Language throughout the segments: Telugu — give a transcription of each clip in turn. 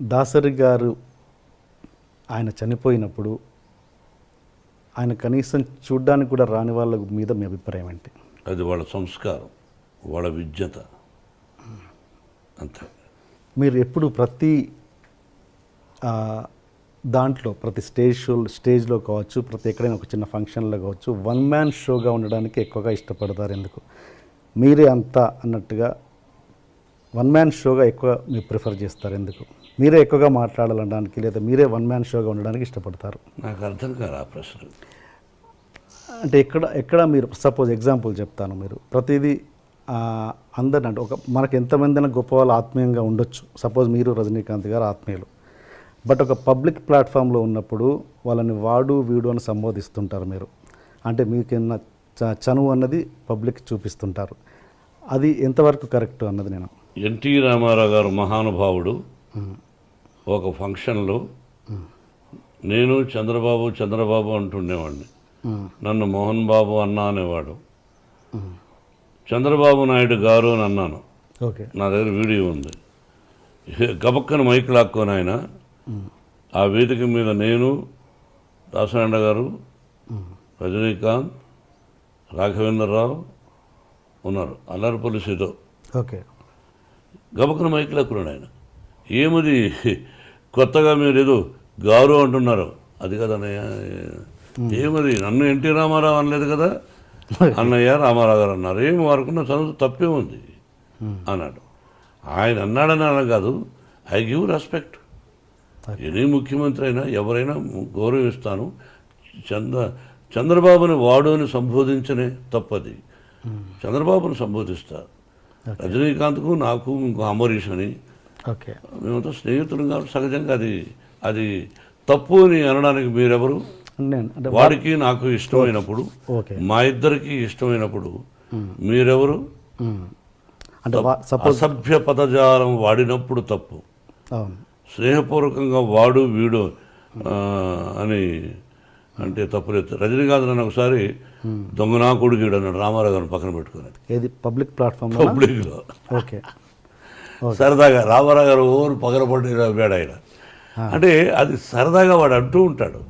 దాసరి గారు ఆయన చనిపోయినప్పుడు ఆయన కనీసం చూడ్డానికి కూడా రాని వాళ్ళ మీద మీ అభిప్రాయం ఏంటి? అది వాళ్ళ సంస్కారం వాళ్ళ విద్యత అంతే. మీరు ఎప్పుడు ప్రతి దాంట్లో ప్రతి స్టేజ్ షో స్టేజ్లో కావచ్చు ప్రతి ఎక్కడైనా ఒక చిన్న ఫంక్షన్లో కావచ్చు వన్ మ్యాన్ షోగా ఉండడానికి ఎక్కువగా ఇష్టపడతారు ఎందుకు? మీరే అంతా అన్నట్టుగా వన్ మ్యాన్ షోగా ఎక్కువ మీరు ప్రిఫర్ చేస్తారు ఎందుకు? మీరే ఎక్కువగా మాట్లాడాలనడానికి లేదా మీరే వన్ మ్యాన్ షోగా ఉండడానికి ఇష్టపడతారు. నాకు అర్థం కాదు ఆ ప్రశ్న. అంటే ఎక్కడ ఎక్కడ మీరు సపోజ్ ఎగ్జాంపుల్ చెప్తాను మీరు. ప్రతిదీ అందరిని అంటే ఒక మనకు ఎంతమంది గొప్ప వాళ్ళు ఆత్మీయంగా ఉండొచ్చు. సపోజ్ మీరు రజనీకాంత్ గారు ఆత్మీయులు. బట్ ఒక పబ్లిక్ ప్లాట్ఫామ్లో ఉన్నప్పుడు వాళ్ళని వాడు వీడు అని సంబోధిస్తుంటారు మీరు. అంటే మీకున్న చ- చనువు అన్నది పబ్లిక్ చూపిస్తుంటారు. అది ఎంతవరకు కరెక్ట్ అన్నది నేను. ఎన్టీ రామారావు గారు మహానుభావుడు. ఒక ఫంక్షన్లో నేను చంద్రబాబు చంద్రబాబు అంటుండేవాడిని. నన్ను మోహన్ బాబు అన్నా అనేవాడు. చంద్రబాబు నాయుడు గారు అని అన్నాను. ఓకే. నా దగ్గర వీడియో ఉంది. గబక్కన మైక్ లాక్కొని ఆయన ఆ వేదిక మీద నేను దాసనారాయణ గారు రజనీకాంత్ రాఘవేంద్రరావు ఉన్నారు. అల్లరిపల్లి సీతో ఓకే. గబక్కన మైక్ లాక్కున్నాడు ఆయన. ఏమది? కొత్తగా మీరు ఏదో గారు అంటున్నారు. అది కదన్నయ్య ఏమది? నన్ను ఎన్టీ రామారావు అనలేదు కదా? అన్నయ్య రామారావు గారు అన్నారు. ఏం వారుకున్న చదువు తప్పే ఉంది అన్నాడు. ఆయన అన్నాడని అనడం కాదు. I give respect. ఎనీ ముఖ్యమంత్రి అయినా ఎవరైనా గౌరవిస్తాను. చంద్ర చంద్రబాబుని వాడు అని సంబోధించనే తప్పది. చంద్రబాబుని సంబోధిస్తా. రజనీకాంత్కు నాకు ఇంకో అమరీష్ అని ఓకే. మేమంతా స్నేహితులు కాబట్టి సహజంగా అది అది తప్పు అని అనడానికి మీరెవరు? వాడికి నాకు ఇష్టమైనప్పుడు మా ఇద్దరికి ఇష్టమైనప్పుడు మీరెవరు. అంటే అసభ్య పదజాలం వాడినప్పుడు తప్పు. స్నేహపూర్వకంగా వాడు వీడు అని అంటే తప్పులేదు రజనీకాంత్ నన్ను ఒకసారి దొంగనా కొడుకుడు అన్నాడు రామారావు గారిని పక్కన పెట్టుకుని ఏది పబ్లిక్ ప్లాట్ఫామ్లో పబ్లిక్లో. ఓకే. సరదాగా రామారావు గారు ఓరు పగలబడి వేడ ఆయన. అంటే అది సరదాగా వాడు అంటూ ఉంటాడు.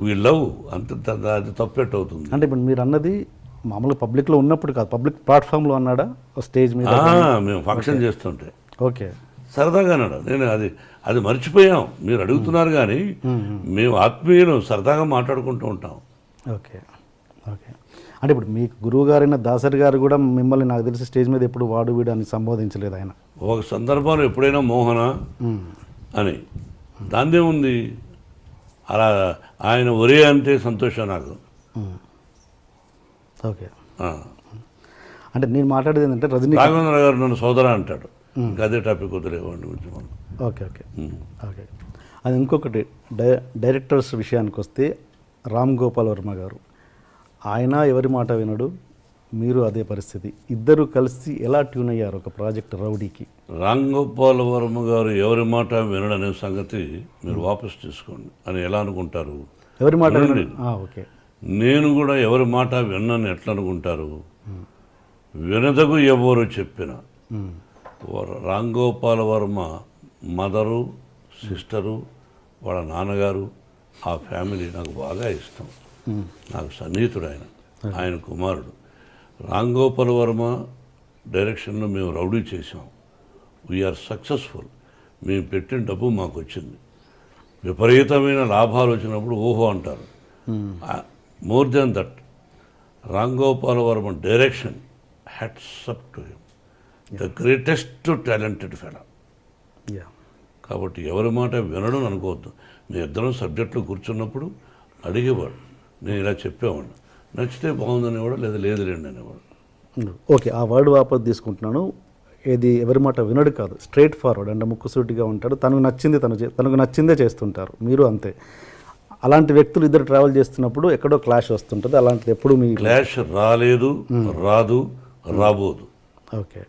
వీ లవ్ అంత అది తప్పెట్టు అవుతుంది. అంటే ఇప్పుడు మీరు అన్నది మామూలుగా పబ్లిక్లో ఉన్నప్పుడు కాదు పబ్లిక్ ప్లాట్ఫామ్లో అన్నాడా? స్టేజ్ మీద మేము ఫంక్షన్ చేస్తుంటే. ఓకే. సరదాగా అన్నాడు. నేను అది అది మర్చిపోయాం. మీరు అడుగుతున్నారు కానీ మేము. ఆత్మీయులు సరదాగా మాట్లాడుకుంటూ ఉంటాం. ఓకే. ఓకే. అంటే ఇప్పుడు మీకు గురువు గారైన దాసరి గారు కూడా మిమ్మల్ని నాకు తెలిసి స్టేజ్ మీద ఎప్పుడు వాడు వీడు అని సంబోధించలేదు ఆయన. ఒక సందర్భంలో ఎప్పుడైనా మోహన. అని. దాందే ఉంది. అలా ఆయన ఒరే అంటే సంతోషం నాకు. ఓకే. అంటే నేను మాట్లాడేది ఏంటంటే రజనీ రాఘవేంద్ర గారు నన్ను సోదర అంటాడు. ఇంకా అదే టాపిక్ వదిలేవాడిని గురించి మనం. Okay okay. ఓకే. అది ఇంకొకటి. డై డైరెక్టర్స్ విషయానికి వస్తే రామ్ గోపాల్ వర్మ గారు. ఆయన ఎవరి మాట వినడు? మీరు అదే పరిస్థితి. ఇద్దరు కలిసి ఎలా ట్యూన్ అయ్యారు ఒక ప్రాజెక్ట్ రౌడీకి? రామ్ గోపాల్ వర్మ గారు ఎవరి మాట వినడనే సంగతి మీరు వాపస్ తీసుకోండి అని ఎలా అనుకుంటారు? ఎవరి మాట ఓకే. నేను కూడా ఎవరి మాట విన్నాను ఎట్లా అనుకుంటారు? వినదగు ఎవరు చెప్పిన. మ్మ్. వర- రామ్ గోపాల్ వర్మ మదరు సిస్టరు వాళ్ళ నాన్నగారు ఆ ఫ్యామిలీ నాకు బాగా ఇష్టం. నాకు సన్నిహితుడు ఆయన. ఆయన కుమారుడు. రామ్ గోపాల్ వర్మ డైరెక్షన్లో మేము రౌడీ చేసాం వీఆర్ సక్సెస్ఫుల్ మేము పెట్టిన డబ్బు మాకు వచ్చింది విపరీతమైన లాభాలు వచ్చినప్పుడు ఓహో అంటారు. More than that Ram Gopal Varma direction hats off to him the greatest talented fellow yeah కాబట్టి ఎవరి మాట వినడం అనుకోవద్దు. మీ ఇద్దరం సబ్జెక్టులో కూర్చున్నప్పుడు అడిగేవాడు. నేను ఇలా చెప్పేవాడు నచ్చితే బాగుందనేవాడు లేదా లేదులేండి అనేవాడు ఓకే ఆ వర్డ్ వాపస్ తీసుకుంటున్నాను. ఏది ఎవరి మాట వినడు కాదు. స్ట్రైట్ ఫార్వర్డ్ అంటే ముక్కుసూటిగా ఉంటాడు. తనకు నచ్చింది తను తనకు నచ్చిందే చేస్తుంటారు. మీరు అంతే. అలాంటి వ్యక్తులు ఇద్దరు ట్రావెల్ చేస్తున్నప్పుడు ఎక్కడో క్లాష్ వస్తుంటుంది. అలాంటిది ఎప్పుడు మీ క్లాష్ రాలేదు రాదు రాబోదు. ఓకే.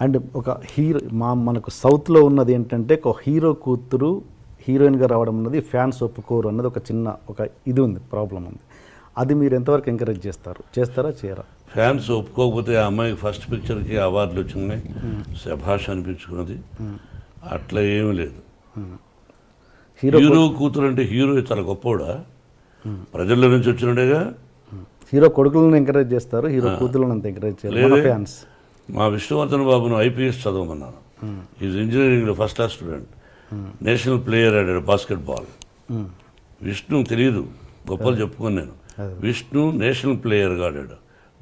అండ్ ఒక హీరో మా మనకు సౌత్లో ఉన్నది ఏంటంటే ఒక హీరో కూతురు హీరోయిన్గా రావడం అన్నది ఫ్యాన్స్ ఒప్పుకోరు అన్నది ఒక చిన్న ఒక ఇది ఉంది ప్రాబ్లం ఉంది. అది మీరు ఎంతవరకు ఎంకరేజ్ చేస్తారు? చేస్తారా? చేయరా? ఫ్యాన్స్ ఒప్పుకోకపోతే ఆ అమ్మాయికి ఫస్ట్ పిక్చర్కి అవార్డులు వచ్చినాయి. శభాష్ అనిపించుకున్నది. అట్లా ఏమీ లేదు. హీరో హీరో కూతురు అంటే హీరో చాలా గొప్పవాడా ప్రజల నుంచి వచ్చినడేగా? హీరో కొడుకులను ఎంకరేజ్ చేస్తారు హీరో కూతురులను అంత ఎంకరేజ్ లేదే. ఫ్యాన్స్ మా విష్ణువర్ధన్ బాబును ఐపీఎస్ చదవమన్నాను. ఈజ్ ఇంజనీరింగ్లో first class student national player ఆడాడు బాస్కెట్ బాల్ విష్ణు తెలియదు గొప్పలు చెప్పుకొని నేను. విష్ణు నేషనల్ ప్లేయర్గా ఆడాడు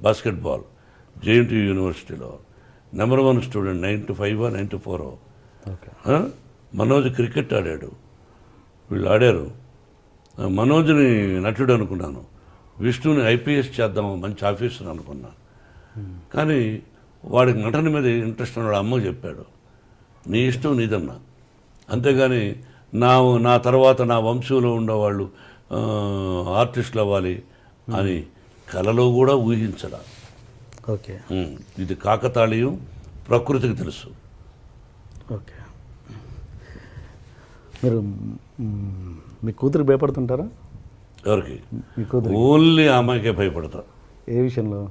బాస్కెట్ బాల్ జేఎన్టీ యూనివర్సిటీలో. Number one student ninety five ninety four okay. Manoj cricket ఆడాడు. వీళ్ళు ఆడారు. మనోజ్ని నటుడు అనుకున్నాను. విష్ణుని ఐపీఎస్ చేద్దాం మంచి ఆఫీసర్ అనుకున్నా. కానీ వాడికి నటన మీద ఇంట్రెస్ట్ ఉన్నాడు అమ్మ చెప్పాడు. నీ ఇష్టం నీదన్నా. అంతేగాని నా నా తర్వాత నా వంశంలో ఉండేవాళ్ళు ఆర్టిస్టులు అవ్వాలి అని కలలో కూడా ఊహించడా ఓకే. ఇది కాకతాళీయం ప్రకృతికి తెలుసు. ఓకే. మీరు మ్, కూతురు భయపడుతుంటారా? ఎవరికి? ఓన్లీ అమ్మాయికే భయపడతా. ఏ విషయంలో?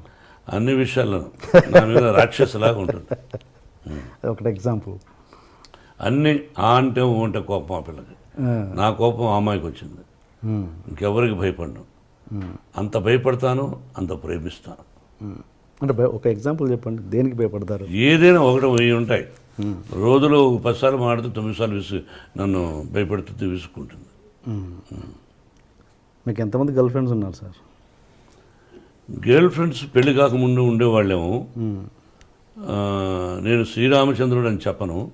అన్ని విషయాలను నా మీద రాక్షసులాగా ఉంటుంది. ఒకటి ఎగ్జాంపుల్. అన్ని ఆ అంటే అంటే కోపం ఆ పిల్లకి. నా కోపం అమ్మాయికి వచ్చింది. ఇంకెవరికి భయపడను. అంత భయపడతాను అంత ప్రేమిస్తాను. అంటే ఒక ఎగ్జాంపుల్ చెప్పండి. దేనికి భయపడతారు? ఏదైనా ఒకటి వెయ్యి ఉంటాయి. రోజులో ఒక పదిసార్లు మాడితే తొమ్మిది సార్లు విసు నన్ను భయపెడుతుంది విసుక్కుంటుంది. మీకు ఎంతమంది గర్ల్ ఫ్రెండ్స్ ఉన్నారు సార్? గర్ల్ ఫ్రెండ్స్ పెళ్ళి కాకముందు ఉండేవాళ్ళేమో. నేను శ్రీరామచంద్రుడు అని చెప్పను.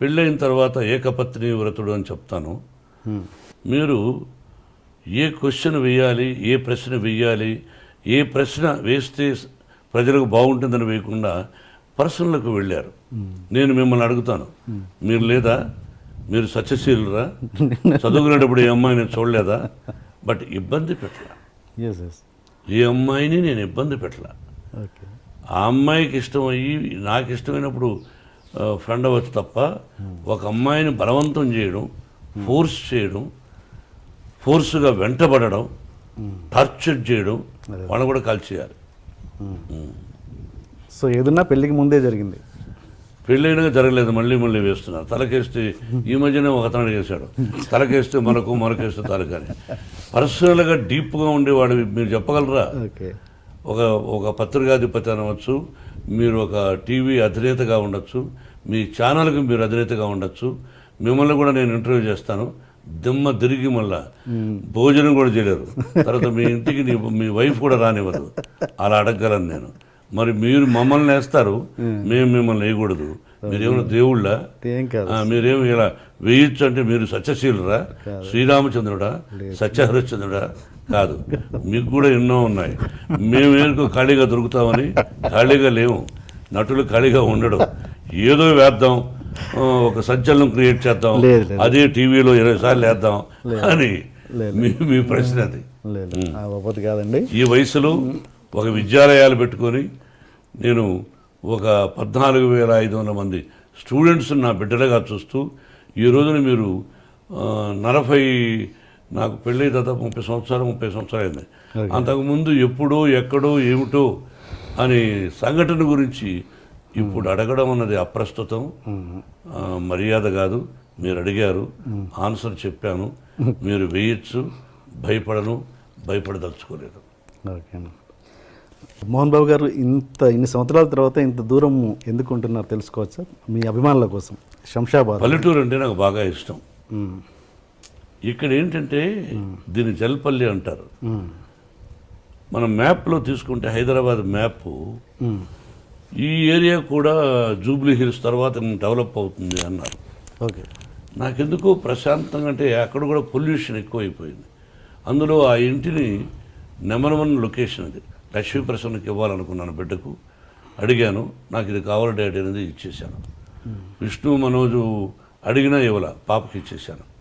పెళ్ళైన తర్వాత ఏకపత్ని వ్రతుడు అని చెప్తాను. మీరు ఏ క్వశ్చన్ వేయాలి ఏ ప్రశ్న వేయాలి ఏ ప్రశ్న వేస్తే ప్రజలకు బాగుంటుందని వేయకుండా పర్సనల్కి వెళ్ళారు. నేను మిమ్మల్ని అడుగుతాను. మీరు లేదా? మీరు సత్యశీలురా? చదువుకునేటప్పుడు ఈ అమ్మాయి నేను చూడలేదా? బట్ ఇబ్బంది పెట్టలా. ఏ అమ్మాయిని నేను ఇబ్బంది పెట్టలా. ఆ అమ్మాయికి ఇష్టం అయ్యి నాకు ఇష్టమైనప్పుడు ఫ్రెండ్ అవ్వచ్చు తప్ప ఒక అమ్మాయిని బలవంతం చేయడం ఫోర్స్ చేయడం ఫోర్స్గా వెంటబడడం టార్చర్ చేయడం వాళ్ళని కూడా కాల్చేయాలి. సో ఏదన్నా పెళ్ళికి ముందే జరిగింది. పెళ్ళైనా జరగలేదు మళ్ళీ మళ్ళీ వేస్తున్నారు. తలకేస్తే ఈ మధ్యనే ఒక అతను అడిగేశాడు. తలకేస్తే మనకు మనకేస్తే తలకని. పర్సనల్గా డీప్గా ఉండేవాడు మీరు చెప్పగలరా? ఒక ఒక పత్రికాధిపతి అనవచ్చు మీరు ఒక టీవీ అధినేతగా ఉండొచ్చు మీ ఛానల్కి మీరు అధినేతగా ఉండొచ్చు మిమ్మల్ని కూడా నేను ఇంటర్వ్యూ చేస్తాను. దిమ్మ తిరిగి మళ్ళా. భోజనం కూడా చేయలేరు. తర్వాత మీ ఇంటికి మీ వైఫ్ కూడా రానివ్వదు. అలా అడగగలను నేను. మరి మీరు మమ్మల్ని వేస్తారు. మేము మిమ్మల్ని వేయకూడదు. మీరేమైనా దేవుళ్ళ? మీరేమి ఇలా వేయొచ్చు అంటే మీరు సత్యశీలురా? శ్రీరామచంద్రుడా? సత్యహరిశ్చంద్రుడా? కాదు. మీకు కూడా ఎన్నో ఉన్నాయి. మేము ఏనుకో ఖాళీగా దొరుకుతామని? ఖాళీగా లేవు నటులు ఖాళీగా ఉండడు. ఏదో వేద్దాం. ఒక సంచలనం క్రియేట్ చేద్దాం. అదే టీవీలో ఇరవై సార్లు వేద్దాం అని. మీ ప్రశ్న అది. లేదు కాదండి. ఈ వయసులో ఒక విద్యాలయాలు పెట్టుకొని నేను ఒక పద్నాలుగు వేల ఐదు వందల మంది స్టూడెంట్స్ నా బిడ్డలుగా చూస్తూ ఈ రోజున మీరు నలభై నాకు పెళ్ళి దాదాపు ముప్పై సంవత్సరాలు ముప్పై సంవత్సరాలు అయింది. అంతకుముందు ఎప్పుడో ఎక్కడో ఏమిటో అని సంఘటన గురించి ఇప్పుడు అడగడం అన్నది అప్రస్తుతం. మర్యాద కాదు. మీరు అడిగారు. ఆన్సర్ చెప్పాను. మీరు వేయచ్చు. భయపడను. భయపడదలుచుకోలేదు. మోహన్ బాబు గారు ఇంత ఇన్ని సంవత్సరాల తర్వాత ఇంత దూరం ఎందుకు ఉంటున్నారు తెలుసుకోవచ్చా? మీ అభిమానుల కోసం. శంషాబాద్ పల్లెటూరు అంటే నాకు బాగా ఇష్టం. ఇక్కడ ఏంటంటే దీన్ని జల్పల్లి అంటారు. మనం మ్యాప్లో తీసుకుంటే హైదరాబాద్ మ్యాప్. ఈ ఏరియా కూడా జూబ్లీ హిల్స్ తర్వాత డెవలప్ అవుతుంది అన్నారు. ఓకే. నాకెందుకో ప్రశాంతంగా అంటే అక్కడ కూడా పొల్యూషన్ ఎక్కువైపోయింది. అందులో ఆ ఇంటిని నెంబర్ వన్ లొకేషన్ అది. లక్ష్మీ ప్రసన్నకి ఇవ్వాలనుకున్నాను బిడ్డకు. అడిగాను నాకు ఇది కావాలి డాడీ అనేది ఇచ్చేశాను. విష్ణు మనోజు అడిగినా ఇవ్వాల పాపకి ఇచ్చేశాను.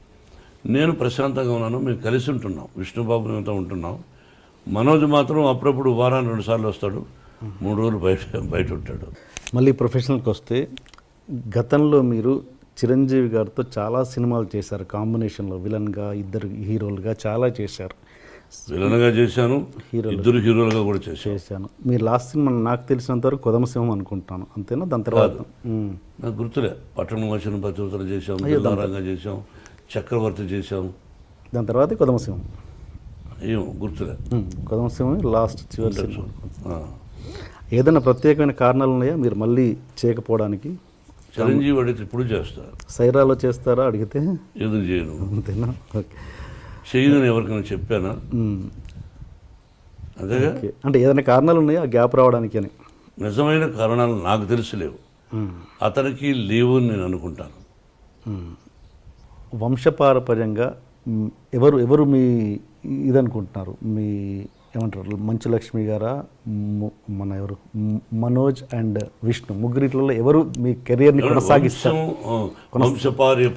నేను ప్రశాంతంగా ఉన్నాను మేము కలిసి ఉంటున్నాం. విష్ణుబాబు మేమంతా ఉంటున్నాం. మనోజ్ మాత్రం అప్పుడప్పుడు వారానికి రెండు సార్లు వస్తాడు. మూడు రోజులు బయట బయట ఉంటాడు. మళ్ళీ ప్రొఫెషనల్కి వస్తే గతంలో మీరు చిరంజీవి గారితో చాలా సినిమాలు చేశారు. కాంబినేషన్లో విలన్గా ఇద్దరు హీరోలుగా చాలా చేశారు. విలన్గా చేశాను ఇద్దరు హీరోలుగా కూడా చేశాను. చేశాను. మీరు లాస్ట్ సినిమా నాకు తెలిసినంత వరకు కొదమసింహం అనుకుంటాను. అంతేనా? దాని తర్వాత. నాకు గుర్తులే. పట్టణం వచ్చిన పతివతలు చేశాం దిల్లారంగా చేశాం చక్రవర్తి చేశాం. దాని తర్వాత కొదమసింహం ఏం గుర్తులే. కొదమసింహం లాస్ట్ చివరి. ఏదైనా ప్రత్యేకమైన కారణాలు ఉన్నాయా? మీరు మళ్ళీ చేయకపోవడానికి? చిరంజీవి అడిగితే ఇప్పుడు చేస్తా సైరాలో చేస్తారా? అడిగితే? ఎందుకు చేయను? అంతేనా? ఓకే. చేయదని ఎవరికైనా చెప్పానా. అంతేగా? ఓకే. అంటే ఏదైనా కారణాలు ఉన్నాయా ఆ గ్యాప్ రావడానికి అని? నిజమైన కారణాలు నాకు తెలిసి లేవు. అతనికి లేవు అని నేను అనుకుంటాను. వంశపారపర్యంగా ఎవరు ఎవరు మీ ఇదనుకుంటున్నారు? మీ ఏమంటారు? మంచు లక్ష్మి గారా మన ఎవరు? మనోజ్ అండ్ విష్ణు. ముగ్గురిట్లలో ఎవరు మీ కెరియర్ని కొనసాగిస్తారు?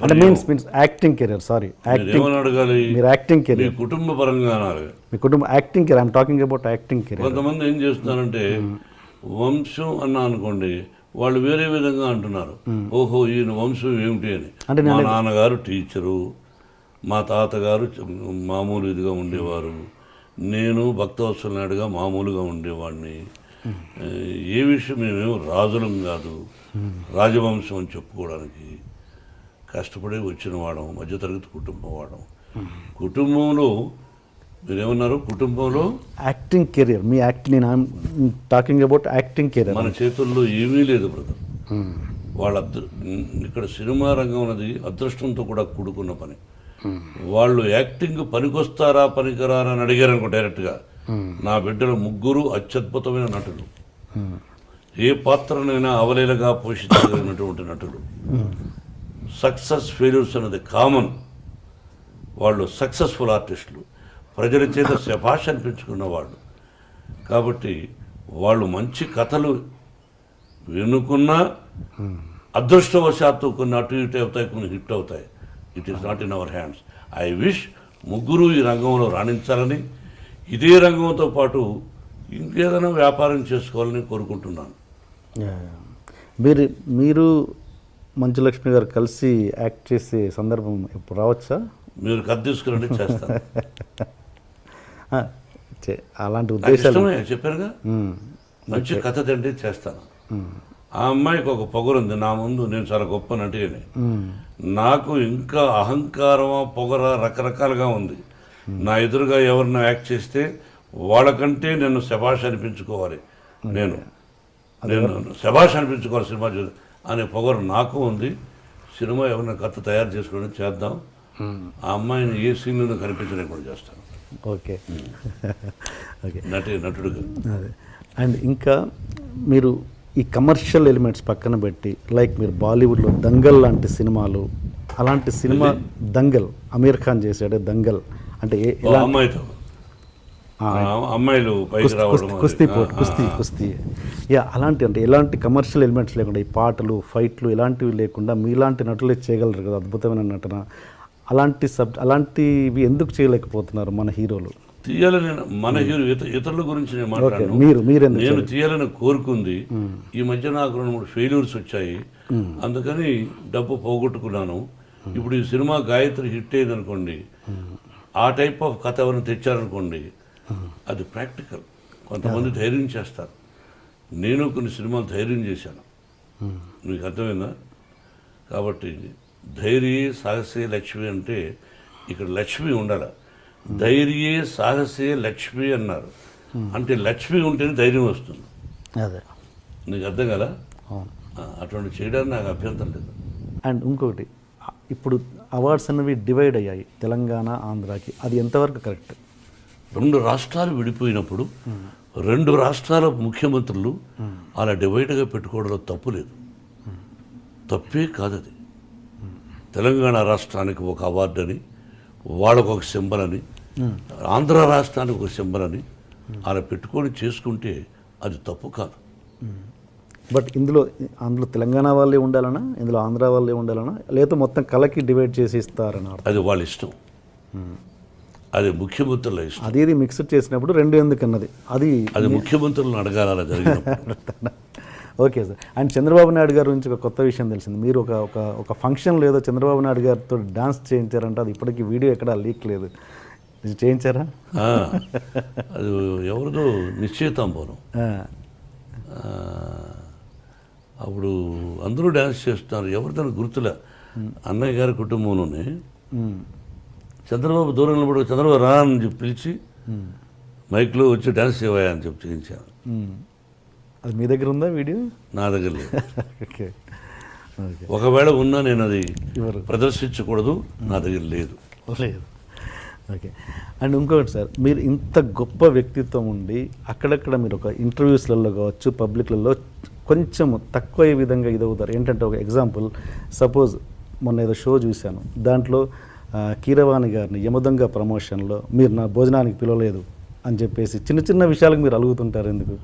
అంటే means means acting career sorry acting మీరు యాక్టింగ్ కెరియర్ కుటుంబ పరంగా మీ కుటుంబం acting career I'm talking about acting career కొంతమంది ఏం చేస్తున్నారంటే వంశం అన్నా అనుకోండి వాళ్ళు వేరే విధంగా అంటున్నారు. ఓహో ఈయన వంశం ఏమిటి అని. అంటే మా నాన్నగారు టీచరు మా తాతగారు మామూలు ఇదిగా ఉండేవారు. నేను భక్తవత్సల నాయుడుగా మామూలుగా ఉండేవాడిని. ఏ, విషయం మేమేమో రాజులం కాదు రాజవంశం అని చెప్పుకోవడానికి కష్టపడి వచ్చిన వాడం మధ్యతరగతి కుటుంబం వాడం కుటుంబంలో మీరేమన్నారు? కుటుంబంలో? యాక్టింగ్ కెరియర్ మీ యాక్టింగ్ నేను టాకింగ్ అబౌట్ యాక్టింగ్ కెరియర్ మన చేతుల్లో ఏమీ లేదు బ్రదర్ వాళ్ళ అదృ- ఇక్కడ సినిమా రంగం అనేది అదృష్టంతో కూడా కూడుకున్న పని. వాళ్ళు యాక్టింగ్ పనికొస్తారా పనికిరారా అని అడిగారు అనుకో డైరెక్ట్గా. నా బిడ్డలు ముగ్గురు అత్యద్భుతమైన నటులు. ఏ పాత్రనైనా అవలీలగా పోషించగలిగినటువంటి నటులు. సక్సెస్ ఫెయిల్యూర్స్ అనేది కామన్. వాళ్ళు సక్సెస్ఫుల్ ఆర్టిస్టులు. ప్రజల చేత శభాష్ అనిపించుకున్న వాళ్ళు కాబట్టి వాళ్ళు మంచి కథలు వినుకున్నా అదృష్టవశాత్తు కొన్ని అటు ఇటు అవుతాయి కొన్ని హిట్ అవుతాయి. It is not in our hands I wish ముగ్గురు ఈ రంగంలో రాణించాలని ఇదే రంగంతో పాటు ఇంకేదైనా వ్యాపారం చేసుకోవాలని కోరుకుంటున్నాను. మీరు మీరు మంచులక్ష్మి గారు కలిసి యాక్ట్ చేసే సందర్భం ఇప్పుడు రావచ్చా? మీరు కథ తీసుకురండి చేస్తాను. అలాంటి ఉద్దేశాలు మ్మ్. మంచి కథ తండ్రి చేస్తాను. ఆ అమ్మాయికి ఒక పొగరుంది నా ముందు నేను చాలా గొప్ప నటిని. నాకు ఇంకా అహంకారమా పొగర రకరకాలుగా ఉంది. నా ఎదురుగా ఎవరినో యాక్ట్ చేస్తే వాళ్ళకంటే నేను శభాష్ అనిపించుకోవాలి. నేను. నేను శభాష్ అనిపించుకోవాలి సినిమా చూ అనే పొగరు నాకు ఉంది. సినిమా ఎవరైనా కథ తయారు చేసుకోవడం చేద్దాం. ఆ అమ్మాయిని ఏ సీన్లో కనిపించడం కూడా చేస్తాను. ఓకే. ఓకే. నటి నటుడుగా. అదే. అండ్ ఇంకా మీరు ఈ కమర్షియల్ ఎలిమెంట్స్ పక్కన పెట్టి లైక్ మీరు బాలీవుడ్లో దంగల్ లాంటి సినిమాలు అలాంటి సినిమా దంగల్ అమీర్ ఖాన్ చేశాడే దంగల్. అంటే అమ్మాయిలు. కుస్తీ పోటీ కుస్తీ కుస్తీ. యా అలాంటి అంటే ఎలాంటి కమర్షియల్ ఎలిమెంట్స్ లేకుండా ఈ పాటలు ఫైట్లు ఇలాంటివి లేకుండా మీలాంటి నటులే చేయగలరు కదా అద్భుతమైన నటన. అలాంటి సబ్ అలాంటివి ఎందుకు చేయలేకపోతున్నారు మన హీరోలు? తీయాలని మన ఇతరుల గురించి నేను మాట్లాడను. మీరు నేను తీయాలని కోరుకుంది. ఈ మధ్య నాకు రెండు మూడు ఫెయిల్యూర్స్ వచ్చాయి. అందుకని డబ్బు పోగొట్టుకున్నాను. ఇప్పుడు ఈ సినిమా గాయత్రి హిట్ అయింది అనుకోండి ఆ టైప్ ఆఫ్ కథ ఎవరైనా తెచ్చారనుకోండి అది ప్రాక్టికల్ కొంతమంది ధైర్యం చేస్తారు. నేను కొన్ని సినిమాలు ధైర్యం చేశాను. మీకు అర్థమైందా? కాబట్టి ధైర్యే సాహసే లక్ష్మి అంటే ఇక్కడ లక్ష్మి ఉండాలి. ధైర్యే సాహసే లక్ష్మి అన్నారు. అంటే లక్ష్మి ఉంటేనే ధైర్యం వస్తుంది. అదే. నీకు అర్థం కదా? అటువంటి చేయడానికి నాకు అభ్యంతరం లేదు. అండ్ ఇంకొకటి ఇప్పుడు అవార్డ్స్ అనేవి డివైడ్ అయ్యాయి తెలంగాణ ఆంధ్రాకి. అది ఎంతవరకు కరెక్ట్? రెండు రాష్ట్రాలు విడిపోయినప్పుడు రెండు రాష్ట్రాల ముఖ్యమంత్రులు అలా డివైడ్గా పెట్టుకోవడంలో తప్పు లేదు. తప్పే కాదు అది. తెలంగాణ రాష్ట్రానికి ఒక అవార్డు అని వాళ్ళకు ఒక సింబల్ అని ఆంధ్ర రాష్ట్రానికి ఒక సింబల్ అని అలా పెట్టుకొని చేసుకుంటే అది తప్పు కాదు. బట్ ఇందులో అందులో తెలంగాణ వాళ్ళే ఉండాలనా? ఇందులో ఆంధ్ర వాళ్ళే ఉండాలనా? లేదా మొత్తం కలకి డివైడ్ చేసి ఇస్తారని అర్థం. అది వాళ్ళ ఇష్టం. అది ముఖ్యమంత్రుల ఇష్టం. అది ఇది మిక్స్డ్ చేసినప్పుడు రెండు ఎందుకన్నది అది అది ముఖ్యమంత్రులను అడగాలి okay sir. And Chandrababu Naidu గారి గురించి ఒక కొత్త విషయం తెలిసింది. మీరు ఒక ఒక ఫంక్షన్లో ఏదో చంద్రబాబు నాయుడు గారితో డాన్స్ చేయించారంటే అది ఇప్పటికీ వీడియో ఎక్కడా లీక్ లేదు. చేయించారా? అది ఎవరిదో నిశ్చయితాంబోనం ఆ, అప్పుడు అందరూ డ్యాన్స్ చేస్తున్నారు. ఎవరితో గుర్తులే. అన్నయ్య గారి కుటుంబంలోనే చంద్రబాబు దూరం నిలబడి చంద్రబాబు రా అని చెప్పి పిలిచి మైక్లో వచ్చి డ్యాన్స్ చేయవా అని చెప్పి చేయించాను. అది మీ దగ్గర ఉందా వీడియో? నా దగ్గర లేదు. ఓకే. ఒకవేళ ఉన్నా నేను అది ప్రదర్శించకూడదు. నా దగ్గర లేదు. లేదు. ఓకే. అండ్ ఇంకొకటి సార్ మీరు ఇంత గొప్ప వ్యక్తిత్వం ఉండి అక్కడక్కడ మీరు ఒక ఇంటర్వ్యూస్లలో కావచ్చు పబ్లిక్లలో కొంచెం తక్కువ విధంగా ఇదవుతారు. ఏంటంటే ఒక ఎగ్జాంపుల్ సపోజ్ మొన్న ఏదో షో చూశాను. దాంట్లో కీరవాణి గారిని యమదొంగ ప్రమోషన్లో మీరు నా భోజనానికి పిలవలేదు అని చెప్పేసి చిన్న చిన్న విషయాలకు మీరు అలుగుతుంటారు ఎందుకు?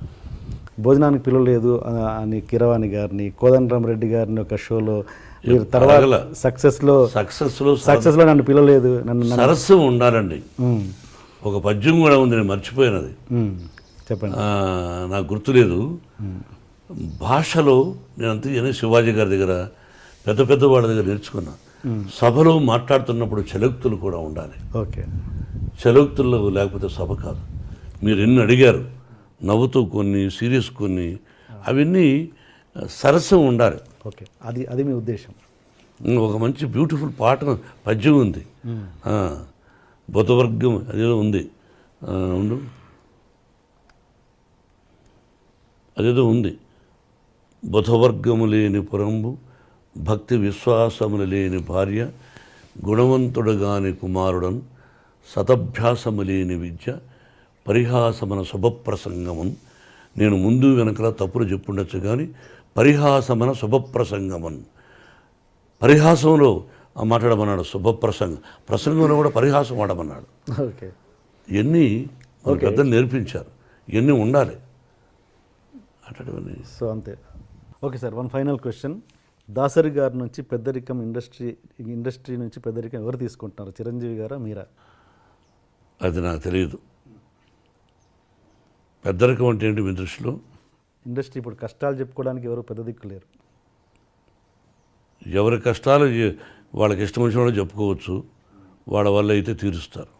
భోజనానికి పిలవలేదు అని కీరవాణి గారిని కోదండరామరెడ్డి గారిని ఒక షోలో మీరు తర్వాత అడగల. సక్సెస్లో సక్సెస్లో సక్సెస్లో నన్ను పిలవలేదు. నన్ను సరస్సు ఉండాలండి. ఒక పద్యం కూడా ఉంది నేను మర్చిపోయినది. చెప్పండి. నాకు గుర్తులేదు. భాషలో నేను అంతే శివాజీ గారి దగ్గర పెద్ద పెద్ద వాళ్ళ దగ్గర నేర్చుకున్నా. సభలో మాట్లాడుతున్నప్పుడు చలోక్తులు కూడా ఉండాలి. ఓకే. చలోక్తుల్లో లేకపోతే సభ కాదు. మీరు ఎన్ని అడిగారు నవ్వుతూ కొన్ని సీరియస్ కొన్ని అవన్నీ సరస్సం ఉండాలి. ఓకే. అది అది మీ ఉద్దేశం. ఒక మంచి బ్యూటిఫుల్ పాట పద్యం ఉంది. ఆ, బుధవర్గం అదేదో ఉంది. ఉండు. అదేదో ఉంది. బుధవర్గము లేని పురంబు భక్తి విశ్వాసములు లేని భార్య గుణవంతుడు గాని కుమారుడన్ సతభ్యాసము లేని విద్య పరిహాసమన శుభప్రసంగమున్. నేను ముందు వెనకల తప్పులు చెప్పుండొచ్చు కానీ పరిహాసమన శుభప్రసంగమన్. పరిహాసంలో మాట్లాడమన్నాడు శుభప్రసంగం. ప్రసంగంలో కూడా పరిహాసం వాడమన్నాడు. ఇవన్నీ మన పెద్దలు నేర్పించారు. ఇవన్నీ ఉండాలి. అటువంటివన్నీ సో అంతే. Okay sir one final question. Dasari గారి నుంచి పెద్దరికం ఇండస్ట్రీ ఇండస్ట్రీ నుంచి పెద్దరికం ఎవరు తీసుకుంటున్నారు? చిరంజీవి గారా మీరా? అది నాకు తెలియదు పెద్దరికం అంటే ఏంటి మీ దృష్టిలో? ఇండస్ట్రీ ఇప్పుడు కష్టాలు చెప్పుకోవడానికి ఎవరు పెద్ద దిక్కు లేరు. ఎవరి కష్టాలు వాళ్ళకి ఇష్టం వచ్చిన వాళ్ళు చెప్పుకోవచ్చు. వాళ్ళ వల్ల అయితే తీరుస్తారు.